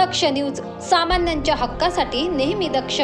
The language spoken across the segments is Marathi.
दक्ष न्यूज सामान्यांच्या हक्कासाठी नेहमी दक्ष.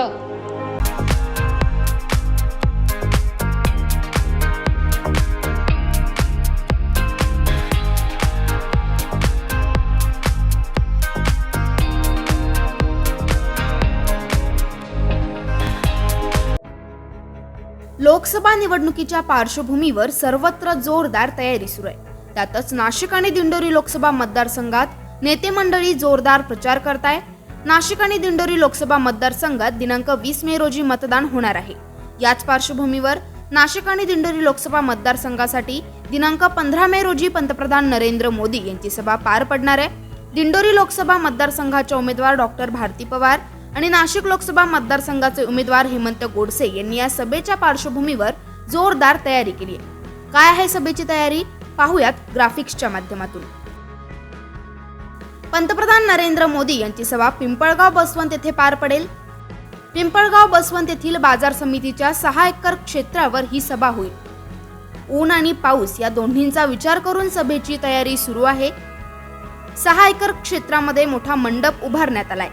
लोकसभा निवडणुकीच्या पार्श्वभूमीवर सर्वत्र जोरदार तयारी सुरू आहे. त्यातच नाशिक आणि दिंडोरी लोकसभा मतदारसंघात नेते मंडळी जोरदार प्रचार करताय. नाशिक आणि दिंडोरी लोकसभा मतदारसंघात दिनांक वीस मे रोजी मतदान होणार आहे. याच पार्श्वभूमीवर नाशिक आणि दिंडोरी लोकसभा मतदारसंघासाठी दिनांक पंधरा मे रोजी पंतप्रधान नरेंद्र मोदी यांची सभा पार पडणार आहे. दिंडोरी लोकसभा मतदारसंघाच्या उमेदवार डॉक्टर भारती पवार आणि नाशिक लोकसभा मतदारसंघाचे उमेदवार हेमंत गोडसे यांनी या सभेच्या पार्श्वभूमीवर जोरदार तयारी केली आहे. काय आहे सभेची तयारी? पाहूयात ग्राफिक्सच्या माध्यमातून. पंतप्रधान नरेंद्र मोदी यांची सभा पिंपळगाव बसवंत येथे पार पडेल. पिंपळगाव बसवंत येथील बाजार समितीच्या सहा एकर क्षेत्रावर ही सभा होईल. ऊन आणि पाऊस या दोन्हींचा विचार करून सभेची तयारी सुरू आहे. सहा एकर क्षेत्रामध्ये मोठा मंडप उभारण्यात आलाय.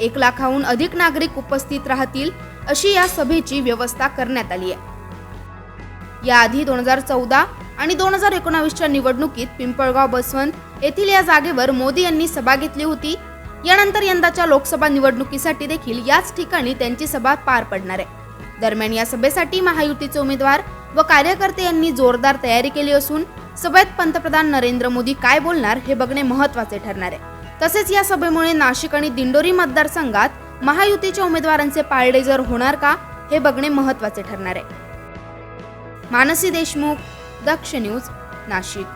एक लाखाहून अधिक नागरिक उपस्थित राहतील अशी या सभेची व्यवस्था करण्यात आली आहे. याआधी दोन हजार चौदा आणि दोन हजार एकोणावीसच्या निवडणुकीत पिंपळगाव बसवंत येथील या जागेवर मोदी यांनी सभा घेतली होती. यानंतर यंदाच्या लोकसभा निवडणुकीसाठी देखील याच ठिकाणी त्यांची सभा पार पडणार आहे. दरम्यान या सभेसाठी महायुतीचे उमेदवार व कार्यकर्ते यांनी जोरदार तयारी केली असून सभेत पंतप्रधान नरेंद्र मोदी काय बोलणार हे बघणे महत्त्वाचे ठरणार आहे. तसेच या सभेमुळे नाशिक आणि दिंडोरी मतदारसंघात महायुतीच्या उमेदवारांचे पारडे जर होणार का हे बघणे महत्त्वाचे ठरणार आहे. मानसी देशमुख दक्ष न्यूज नाशिक.